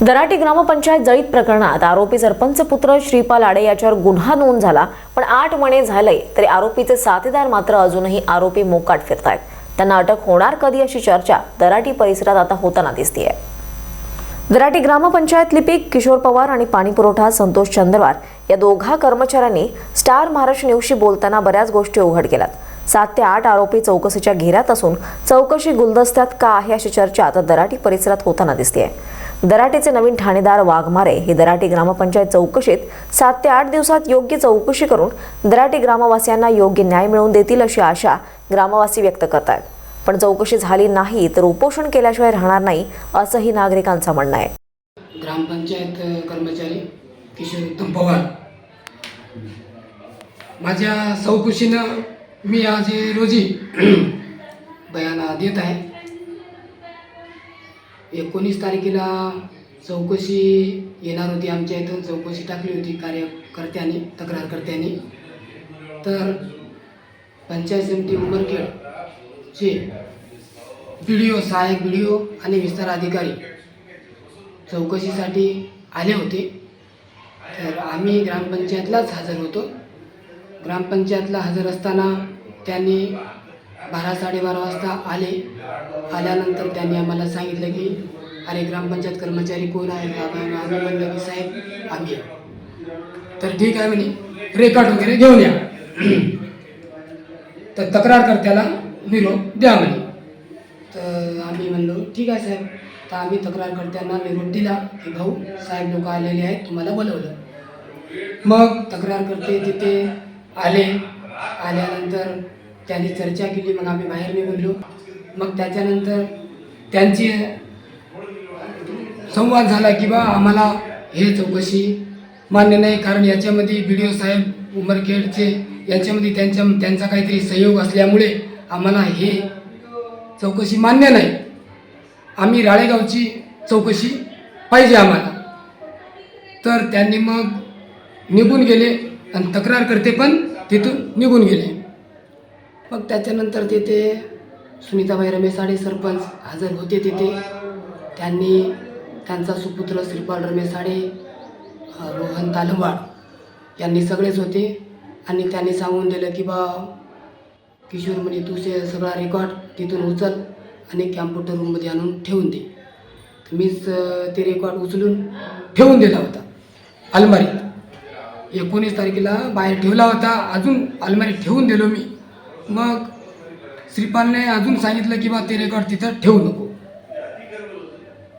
दराटी ग्रामपंचायत जळीत प्रकरणात आरोपी सरपंच पुत्र श्रीपाल आडे याच्यावर गुन्हा नोंद झाला पण आठ महिने झाले तरी आरोपीचे साथीदार मात्र अजूनही आरोपी मोकाट फिरतायत. त्यांना अटक होणार कधी अशी चर्चा दराटी परिसरात आता होताना दिसतीये. दराटी ग्रामपंचायत लिपिक किशोर पवार आणि पाणीपुरवठा संतोष चंद्रवार या दोघा कर्मचाऱ्यांनी स्टार महाराष्ट्र न्यूजशी बोलताना बऱ्याच गोष्टी उघड केल्यात. सात ते आठ आरोपी चौकशीच्या घेऱ्यात असून चौकशी गुलदस्त्यात का आहे अशी चर्चा आता दराटी परिसरात होताना दिसतेय. दराटीचे नवीन ठाणेदार वाघमारे हे दराटी ग्रामपंचायत चौकशीत सात ते आठ दिवसात योग्य चौकशी करून दराटी ग्रामवासियांना योग्य न्याय मिळवून देतील अशी आशा ग्रामवासी व्यक्त करत आहेत पण चौकशी झाली नाही तर उपोषण केल्याशिवाय राहणार नाही असंही नागरिकांचं म्हणणं आहे. ग्रामपंचायत कर्मचारी किशोर उत्तम पवार. माझ्या चौकशीनं मी आज रोजी बयान देत आहे. एकोणीस तारखेला चौकशी येणार होती आमच्या इथून चौकशी टाकली होती कार्यकर्त्यांनी तक्रारकर्त्यांनी. तर पंचायत समिती उमरखेडचे बी डी ओ सहाय्यक बी डी ओ आणि विस्तार अधिकारी चौकशीसाठी आले होते. तर आम्ही ग्रामपंचायतलाच हजर होतो. ग्रामपंचायतला हजर असताना त्यांनी बारा साडेबारा वाजता आले. आल्यानंतर त्यांनी आम्हाला सांगितलं की अरे ग्रामपंचायत कर्मचारी कोण आहे का आम्ही म्हणलं की साहेब आम्ही तर ठीक आहे म्हणे. रेकॉर्ड वगैरे घेऊन या. तर तक्रारकर्त्याला निरोप द्या म्हणे. तर आम्ही म्हणलो ठीक आहे साहेब. तर आम्ही तक्रारकर्त्यांना निरोप दिला की भाऊ साहेब लोक आलेले आहेत तुम्हाला बोलवलं. मग तक्रारकर्ते तिथे आले. आल्यानंतर त्यांनी चर्चा केली मग आम्ही बाहेर निघलो. मग त्याच्यानंतर त्यांची संवाद झाला की बा आम्हाला हे चौकशी मान्य नाही कारण याच्यामध्ये बी डी ओ साहेब उमरखेडचे यांच्यामध्ये त्यांच्या त्यांचा काहीतरी सहयोग असल्यामुळे आम्हाला हे चौकशी मान्य नाही. आम्ही राळेगावची चौकशी पाहिजे आम्हाला. तर त्यांनी मग निघून गेले आणि तक्रार करते पण तिथून निघून गेले. मग त्याच्यानंतर तिथे सुनीताबाई रमेसाडे सरपंच हजर होते तिथे. त्यांनी त्यांचा सुपुत्र श्रीपाल रमेसाडे अ, रोहन तालवाड यांनी सगळेच होते. आणि त्यांनी सांगून दिलं की बा किशोर म्हणे तू से सगळा रेकॉर्ड तिथून उचल आणि कॅम्प्युटर रूममध्ये आणून ठेवून दे. मीच ते रेकॉर्ड उचलून ठेवून दिला होता. अलमारीत. एकोणीस तारखेला बाहेर ठेवला होता. अजून अलमारीत ठेवून दिलो मी. मग श्रीपालने अजून सांगितलं की बा ते रेकॉर्ड तिथं ठेवू नको.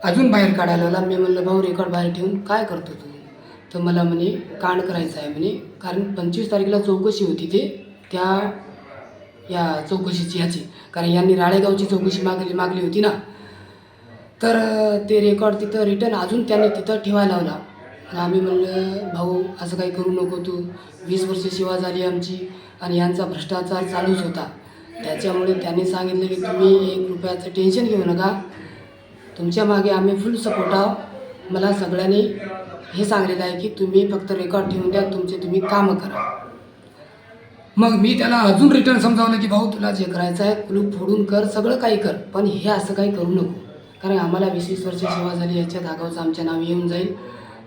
अजून बाहेर काढायला आला मी म्हणलं भाऊ रेकॉर्ड बाहेर ठेवून काय करतो तू? तर मला म्हणे कांड करायचं आहे म्हणे. कारण पंचवीस तारखेला चौकशी होती ते त्या या चौकशीची ह्याची. कारण यांनी राळेगावची चौकशी मागली मागली होती ना. तर ते रेकॉर्ड तिथं रिटर्न अजून त्यांनी तिथं ठेवायला लावला. आणि आम्ही म्हणलं भाऊ असं काही करू नको तू. वीस वर्ष सेवा झाली आमची आणि यांचा भ्रष्टाचार चालूच होता. त्याच्यामुळे त्यांनी सांगितलं की तुम्ही एक रुपयाचं टेन्शन घेऊ नका. तुमच्या मागे आम्ही फुल सपोर्ट आहोत. मला सगळ्यांनी हे सांगितलं आहे की तुम्ही फक्त रेकॉर्ड ठेवून द्या तुमचे तुम्ही कामं करा. मग मी त्याला अजून रिटर्न समजावलं की भाऊ तुला जे करायचं आहे कुलूप फोडून कर सगळं काही कर पण हे असं काही करू नको. कारण आम्हाला वीस वीस वर्ष सेवा झाली याच्या धागावचं आमच्या नाव येऊन जाईल.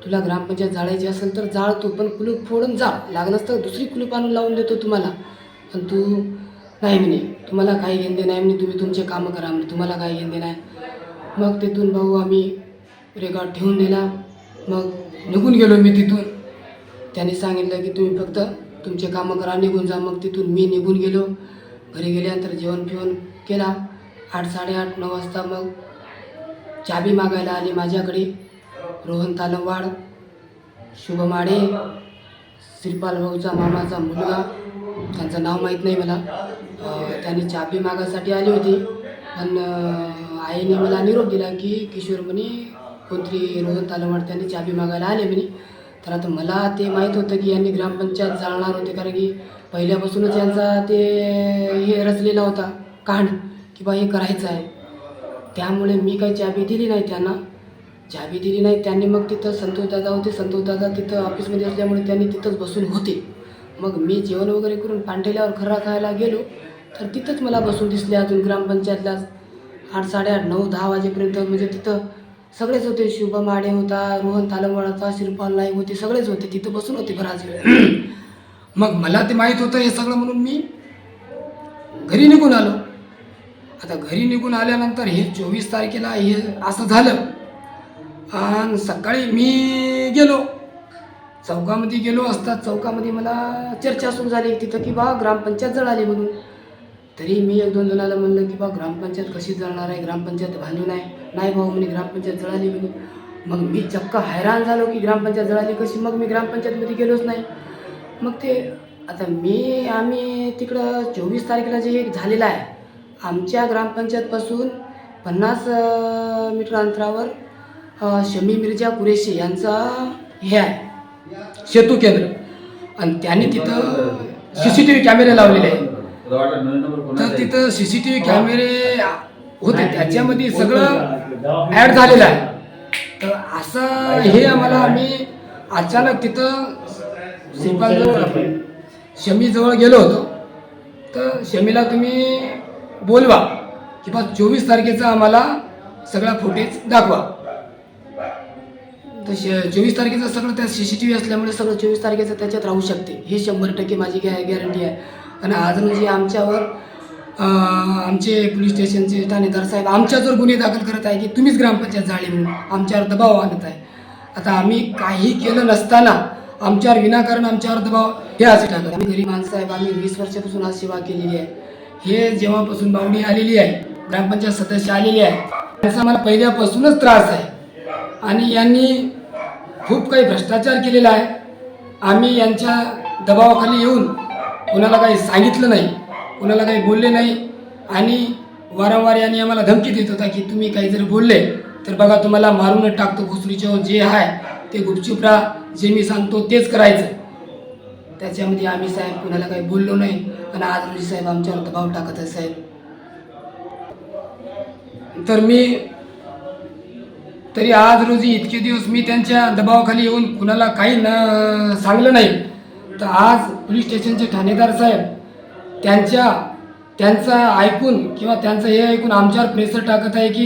तुला ग्रामपंचायत जाळायची असेल तर जाळ तू पण कुलूप फोडून जा. लागलंच तर दुसरी कुलूप आणून लावून देतो तुम्हाला. पण तू नाही म्हणे. तुम्हाला काही घेणं नाही म्हणे. तुम्ही तुमचे कामं करा म्हणे. तुम्हाला काही घेणं नाही. मग तिथून भाऊ आम्ही रेकॉर्ड ठेवून दिला मग निघून गेलो मी तिथून. त्यांनी सांगितलं की तुम्ही फक्त तुमचे कामं करा निघून जा. मग तिथून मी निघून गेलो. घरी गेल्यानंतर जेवण पिवण केला. आठ साडेआठ नऊ वाजता मग चाबी मागायला आली माझ्याकडे. रोहन तालमवाड शुभमाडे. श्रीपाल भाऊचा मामाचा मुलगा. त्यांचं नाव माहीत नाही मला. त्यांनी चाबी मागासाठी आली होती. पण आईने मला निरोप दिला की किशोर म्हणे कोणतरी रोहन तालमवाड त्यांनी चाबी मागायला आले म्हणे. तर आता मला ते माहीत होतं की यांनी ग्रामपंचायत जाळणार होते कारण की पहिल्यापासूनच यांचा ते हे रचलेला होता कांड की बा हे करायचं आहे. त्यामुळे मी काही चाबी दिली नाही त्यांना. चावी दिली नाही त्यांनी मग तिथं संतोषदादा होते. संतोषदादा तिथं ऑफिसमध्ये असल्यामुळे त्यांनी तिथंच बसून होते. मग मी जेवण वगैरे करून पांढेल्यावर खर्रा खायला गेलो तर तिथंच मला बसून दिसले अजून ग्रामपंचायतला. आठ साडेआठ नऊ दहा वाजेपर्यंत म्हणजे तिथं सगळेच होते. शुभम आडे होता रोहन तालमवाडाचा श्रीपाल नाईक होते सगळेच होते. तिथं बसून होते बराच वेळ. मग मला ते माहीत होतं हे सगळं म्हणून मी घरी निघून आलो. आता घरी निघून आल्यानंतर हे चोवीस तारखेला हे असं झालं. आणि सकाळी मी गेलो. चौकामध्ये गेलो असता चौकामध्ये मला चर्चा सुरू झाली. तिथं की बा ग्रामपंचायत जळाली म्हणून. तरी मी एक दोन जणाला म्हणलं की बा ग्रामपंचायत कशी जळणार आहे? ग्रामपंचायत भांडली नाही. नाही भाऊ म्हणे ग्रामपंचायत जळाली म्हणून. मग मी चक्क हैराण झालो की ग्रामपंचायत जळाली कशी? मग मी ग्रामपंचायतमध्ये गेलोच नाही. मग ते आता मी आम्ही तिकडं चोवीस तारखेला जे एक झालेलं आहे आमच्या ग्रामपंचायतपासून पन्नास मीटर अंतरावर शमी मिर्जा कुरेशी यांचा हे आहे. सेतू केंद्र. आणि त्यांनी तिथं सी सी टी व्ही कॅमेरे लावलेले आहे. तर तिथं सी सी टी व्ही कॅमेरे होते. त्याच्यामध्ये सगळं ॲड झालेलं आहे. तर असं हे आम्हाला आम्ही अचानक तिथं श्रीपालजवळ आपण शमीजवळ गेलो होतो. तर शमीला तुम्ही बोलवा की बा चोवीस तारखेचा आम्हाला सगळा फुटेज दाखवा. तर श चोवीस तारखेचं सगळं त्या सी सी टी व्ही असल्यामुळे सगळं चोवीस तारखेचं त्याच्यात राहू शकते. हे शंभर टक्के माझी गॅ गॅरंटी आहे. आणि आज म्हणजे आमच्यावर आमचे पोलीस स्टेशनचे ठाणेदार साहेब आमच्यावर गुन्हे दाखल करत आहे की तुम्हीच ग्रामपंचायत झाले म्हणून आमच्यावर दबाव आणत आहे. आता आम्ही काही केलं नसताना आमच्यावर विनाकारण आमच्यावर दबाव हे असे टाकत आम्ही गरीब माणसं साहेब आम्ही वीस वर्षापासून आज सेवा केलेली आहे. हे जेव्हापासून बावडी आलेली आहे ग्रामपंचायत सदस्य आलेली आहे त्याचा मला पहिल्यापासूनच त्रास आहे. आणि यांनी खूप काही भ्रष्टाचार केलेला आहे. आम्ही यांच्या दबावाखाली येऊन कोणाला काही सांगितलं नाही कोणाला काही बोलले नाही. आणि वारंवार यांनी आम्हाला धमकी देत होता की तुम्ही काही जर बोलले तर बघा तुम्हाला मारूनच टाकतो घुसरीच्या जे आहे ते गुपचूप राहा जे मी सांगतो तेच करायचं. त्याच्यामध्ये आम्ही साहेब कुणाला काही बोललो नाही आणि आज रोजी साहेब आमच्यावर दबाव टाकत आहे साहेब. तर मी तरी आज रोजी इतके दिवस मी त्यांच्या दबावाखाली येऊन कुणाला काही न सांगलं नाही. तर आज पोलीस स्टेशनचे ठाणेदार साहेब त्यांच्या त्यांचं ऐकून किंवा त्यांचं हे ऐकून आमच्यावर प्रेशर टाकत आहे की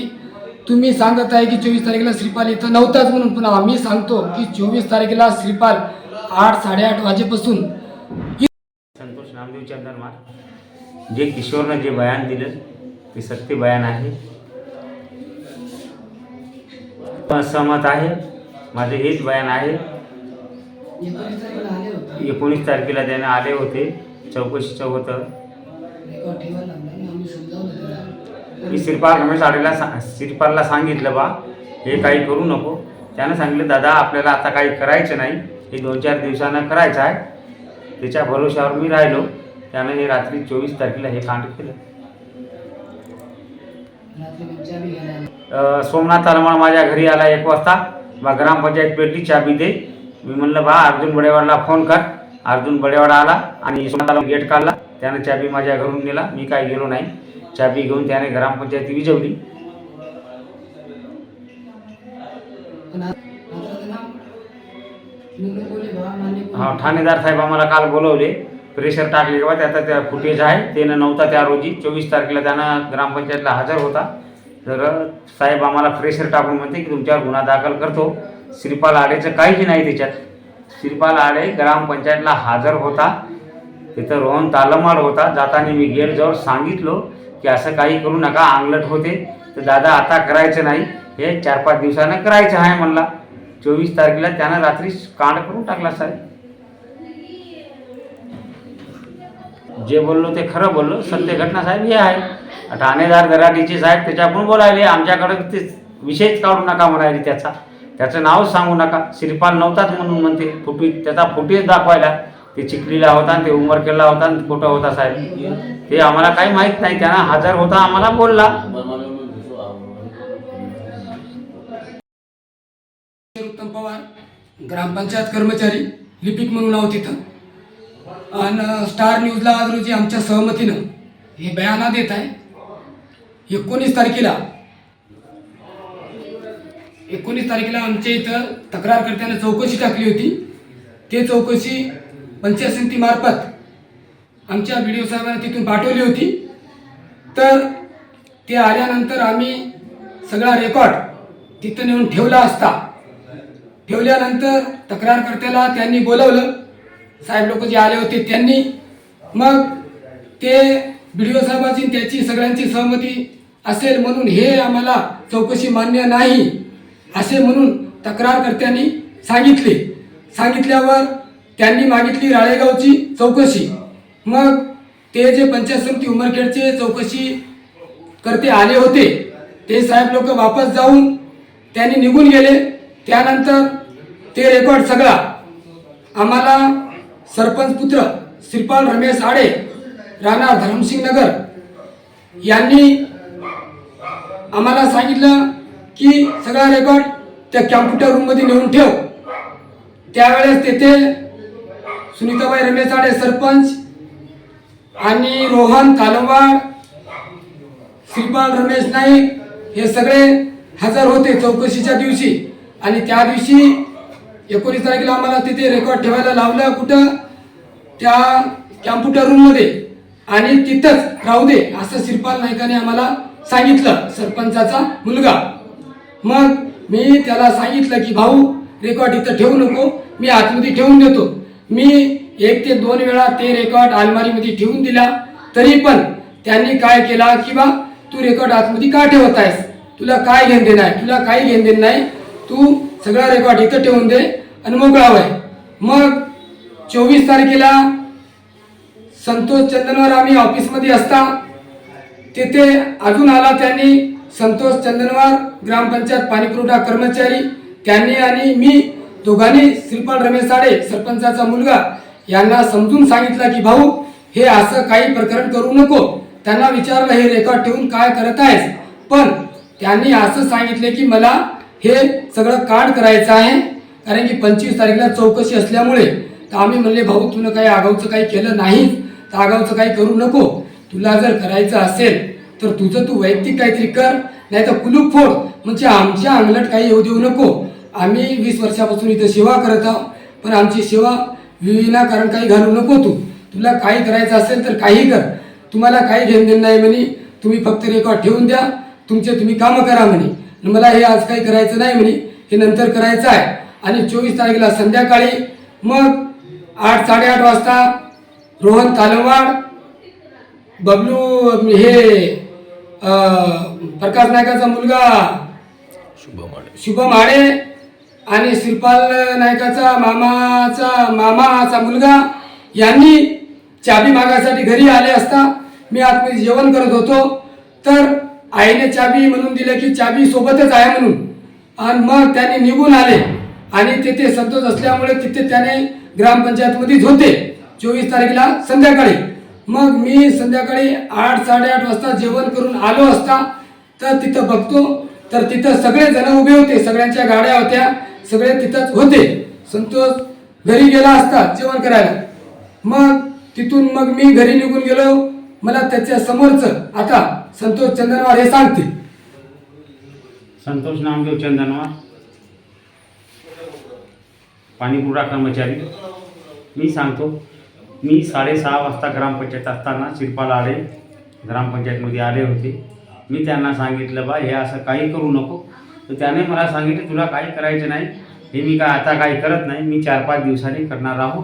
तुम्ही सांगत आहे की चोवीस तारखेला श्रीपाल इथं नव्हताच म्हणून पण आम्ही सांगतो की चोवीस तारखेला श्रीपाल आठ साडेआठ वाजेपासून संतोष नामदेव चंदनमार जे किशोरनं जे बयान दिलं ते सत्य बयान आहे. पण सहमत आहे. माझे हेच बयान आहे. एकोणीस तारखेला त्याने आले होते. चौकशीचं होतं मी श्रीपाल रमेश आडेला सा श्रीपालला सांगितलं बा हे काही करू नको. त्यानं सांगितलं दादा आपल्याला आता काही करायचं नाही. हे दोन चार दिवसानं करायचं आहे. त्याच्या भरोशावर मी राहिलो. त्यानं हे रात्री चोवीस तारखेला हे कांड केलं. सोमनाथ तालमाळ माझ्या घरी आला एक वाजता. मग ग्रामपंचायत पेटली चाबी दे. मी म्हणलं बा अर्जुन बडेवाडला फोन कर. अर्जुन बडेवाडा आला आणि सोमनाथ तालमा गेट काढला. त्यानं चाबी माझ्या घरून नेला. मी काही गेलो नाही. चाबी घेऊन त्याने ग्रामपंचायती विजवली. बा. हा ठाणेदार साहेब आम्हाला काल बोलवले. प्रेशर टाकले किंवा त्याचा त्या फुटेज आहे. त्यानं नव्हता त्या रोजी. चोवीस तारखेला त्यानं ग्रामपंचायतला हजर होता. तर साहेब आम्हाला प्रेशर टाकून म्हणते की तुमच्यावर गुन्हा दाखल करतो. श्रीपाल आडेचं काहीच नाही त्याच्यात. श्रीपाल आडे ग्रामपंचायतला हजर होता. तिथं रोहन तालमाड होता. जाताना मी गेटजवळ सांगितलो की असं काही करू नका आंगलट होते. तर दादा आता करायचं नाही. हे चार पाच दिवसानं करायचं आहे म्हणला. चोवीस तारखेला त्यानं रात्री कांड करून टाकला साहेब. जे बोललो ते खरं बोललो. सत्य घटना साहेब हे आहे. ठाणेदार दराडीचे साहेब त्याच्याकडून बोलायले. आमच्याकडे ते विषयच काढू नका म्हणायले त्याचा. त्याचं नावच सांगू नका. श्रीपाल नव्हताच म्हणून म्हणते. फुटी त्याचा फुटीच दाखवायला. ते चिखलीला होता आणि ते उमरखेडला होता आणि फोटो होता साहेब. ते आम्हाला काही माहीत नाही. त्यांना हजर होता आम्हाला बोलला. उत्तम पवार ग्रामपंचायत कर्मचारी लिपिक म्हणून आहोत तिथं आणि स्टार न्यूजला आज रोजी आमच्या सहमतीनं हे बयाना देत आहे. एकोणीस तारखेला एकोणीस तारखेला आमच्या इथं तक्रारकर्त्यानं चौकशी टाकली होती. ते चौकशी पंचायत समितीमार्फत आमच्या बी डी ओ साहेबांना तिथून पाठवली होती. तर ते आल्यानंतर आम्ही सगळा रेकॉर्ड तिथं नेऊन ठेवला असता. ठेवल्यानंतर तक्रारकर्त्याला त्यांनी बोलवलं. साहेब लोक जे आले होते त्यांनी मग ते बी डी साहेबाची त्याची सगळ्यांची सहमती असेल म्हणून हे आम्हाला चौकशी मान्य नाही असे म्हणून तक्रारकर्त्यांनी सांगितले. सांगितल्यावर त्यांनी मागितली राळेगावची चौकशी. मग ते जे पंचायत समिती उमरखेडचे चौकशी करते आले होते ते साहेब लोक वापस जाऊन त्यांनी निघून गेले. त्यानंतर ते रेकॉर्ड सगळा. आम्हाला सरपंच पुत्र श्रीपाल रमेश आडे राहणार धरमसिंग नगर. यांनी आम्हाला सांगितलं की सगळा रेकॉर्ड त्या कॅम्प्युटर रूममध्ये नेऊन ठेव. त्यावेळेस तेथे सुनीताबाई रमेश आडे सरपंच आणि रोहन तालवाड श्रीपाल रमेश नाईक हे सगळे हजर होते चौकशीच्या दिवशी. आणि त्या दिवशी एकोणीस तारखेला आम्हाला तिथे रेकॉर्ड ठेवायला लावलं. कुठं? त्या कॅम्प्युटर रूममध्ये आणि तिथंच राहू दे असं श्रीपाल नाईकाने आम्हाला सांगितलं सरपंचाचा मुलगा. मग मी त्याला सांगितलं की भाऊ रेकॉर्ड इथं ठेवू नको मी आतमध्ये ठेवून देतो. मी एक ते दोन वेळा ते रेकॉर्ड अलमारीमध्ये ठेवून दिला. तरी पण त्यांनी काय केला की बा तू रेकॉर्ड आतमध्ये का ठेवत आहेस? तुला काय घेण देणार आहे? तुला काही घेण देणं नाही. तू सगळा रेकॉर्ड इथं ठेवून दे आणि मोकळा होय मग चोवीस तारखेला संतोष चंदनवर आम्ही ऑफिसमध्ये असता. तिथे अजून आला त्यांनी संतोष चंदनवार ग्रामपंचायत पाणीपुरवठा कर्मचारी त्यांनी आणि मी दोघांनी श्रीपाल रमेश साडे सरपंचाचा मुलगा यांना समजून सांगितलं की भाऊ हे असं काही प्रकरण करू नको. त्यांना विचारलं हे रेकॉर्ड ठेवून काय करत आहेस? पण त्यांनी असं सांगितले की मला हे सगळं कार्ड करायचं आहे. कारण की पंचवीस तारखेला चौकशी असल्यामुळे तर आम्ही म्हणले भाऊ तुला काही आगाऊचं काही केलं नाही तर आगाऊचं काही करू नको. तुला जर करायचं असेल तर तुझं तू वैयक्तिक काहीतरी कर नाही तर कुलूप फोड. म्हणजे आमच्या अंगलट काही येऊ देऊ नको. आम्ही वीस वर्षापासून इथं सेवा करत आहोत पण आमची सेवा विनाकारण काही घालू नको तू. तुला काही करायचं असेल तर काही कर. तुम्हाला काही घेणं देणं नाही म्हणे. तुम्ही फक्त रेकॉर्ड ठेवून द्या. तुमचे तुम्ही कामं करा म्हणे. आणि मला हे आज काही करायचं नाही म्हणे हे नंतर करायचं आहे. आणि चोवीस तारखेला संध्याकाळी मग आठ साडेआठ वाजता रोहन तालमवाड बबलू हे प्रकाश नायकाचा मुलगा शुभम आडे आणि श्रीपाल नायकाचा मामाचा मामाचा मुलगा यांनी चाबी मागायसाठी घरी आले असता मी आतमध्ये जेवण करत होतो. तर आईने चाबी म्हणून दिलं की चाबी सोबतच आहे म्हणून. आणि मग त्याने निघून आले. आणि तिथे संतोष असल्यामुळे तिथे त्याने ग्रामपंचायतमध्येच होते. चोवीस तारखेला संध्याकाळी. मग मी संध्याकाळी आठ साडेआठ वाजता जेवण करून आलो असता तर तिथं बघतो तर तिथं सगळे जण उभे होते. सगळ्यांच्या गाड्या होत्या. सगळे तिथंच होते. संतोष घरी गेला असता जेवण करायला. मग तिथून मग मी घरी निघून गेलो. मला त्याच्या समोरचं आता संतोष चंदनवार हे सांगतील. संतोष नामदेव चंदनवार. पाणीपुरा कर्मचारी. मी सांगतो मी साडेसहा वाजता ग्रामपंचायत असताना शिरपाल आडे ग्रामपंचायतमध्ये आले होते. मी त्यांना सांगितलं बा हे असं काही करू नको. तर त्याने मला सांगितलं तुला काही करायचं नाही. हे मी काय आता काही करत नाही. मी चार पाच दिवसांनी करणार आहो.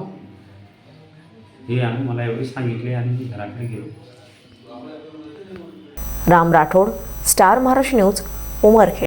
हे आम्ही मला एवढे सांगितले आणि मी घराकडे गेलो. Ram Rathod star Maharashtra news Umarkhed.